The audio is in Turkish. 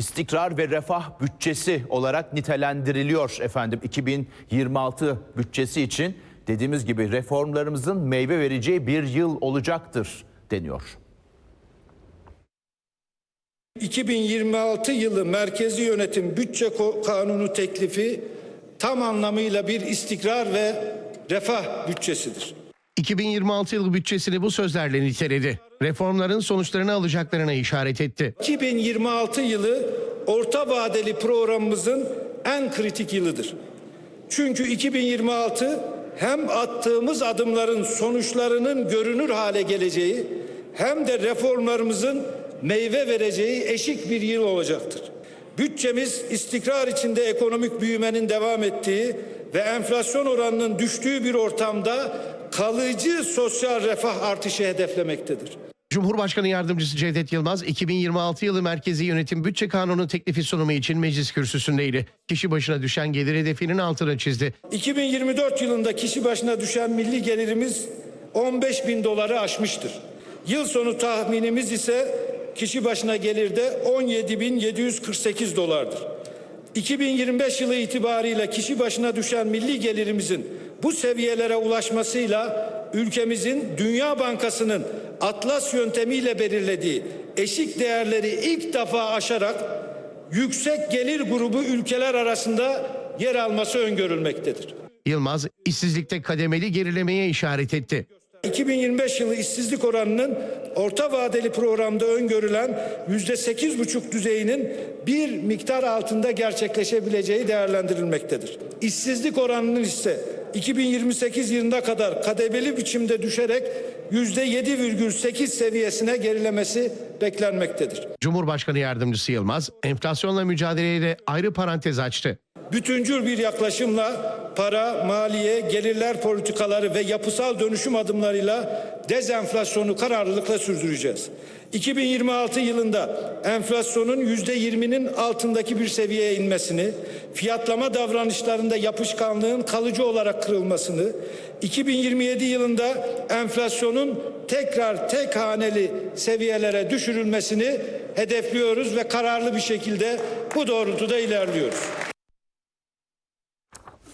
istikrar ve refah bütçesi olarak nitelendiriliyor efendim 2026 bütçesi için. Dediğimiz gibi reformlarımızın meyve vereceği bir yıl olacaktır deniyor. 2026 yılı merkezi yönetim bütçe kanunu teklifi tam anlamıyla bir istikrar ve refah bütçesidir. 2026 yılı bütçesini bu sözlerle niteledi. Reformların sonuçlarını alacaklarına işaret etti. 2026 yılı orta vadeli programımızın en kritik yılıdır. Çünkü 2026 hem attığımız adımların sonuçlarının görünür hale geleceği hem de reformlarımızın meyve vereceği eşik bir yıl olacaktır. Bütçemiz istikrar içinde ekonomik büyümenin devam ettiği ve enflasyon oranının düştüğü bir ortamda kalıcı sosyal refah artışı hedeflemektedir. Cumhurbaşkanı Yardımcısı Cevdet Yılmaz 2026 yılı Merkezi Yönetim Bütçe Kanunu teklifi sunumu için meclis kürsüsündeydi. Kişi başına düşen gelir hedefinin altını çizdi. 2024 yılında kişi başına düşen milli gelirimiz 15 bin doları aşmıştır. Yıl sonu tahminimiz ise kişi başına gelirde 17 bin 748 dolardır. 2025 yılı itibarıyla kişi başına düşen milli gelirimizin bu seviyelere ulaşmasıyla ülkemizin Dünya Bankası'nın Atlas yöntemiyle belirlediği eşik değerleri ilk defa aşarak yüksek gelir grubu ülkeler arasında yer alması öngörülmektedir. Yılmaz işsizlikte kademeli gerilemeye işaret etti. 2025 yılı işsizlik oranının orta vadeli programda öngörülen yüzde sekiz buçuk düzeyinin bir miktar altında gerçekleşebileceği değerlendirilmektedir. İşsizlik oranının ise 2028 yılına kadar kademeli biçimde düşerek yüzde 7,8 seviyesine gerilemesi beklenmektedir. Cumhurbaşkanı Yardımcısı Yılmaz enflasyonla mücadeleye de ayrı parantez açtı. bütüncül bir yaklaşımla para, maliye, gelirler politikaları ve yapısal dönüşüm adımlarıyla dezenflasyonu kararlılıkla sürdüreceğiz. 2026 yılında enflasyonun %20'nin altındaki bir seviyeye inmesini, fiyatlama davranışlarında yapışkanlığın kalıcı olarak kırılmasını, 2027 yılında enflasyonun tekrar tek haneli seviyelere düşürülmesini hedefliyoruz ve kararlı bir şekilde bu doğrultuda ilerliyoruz.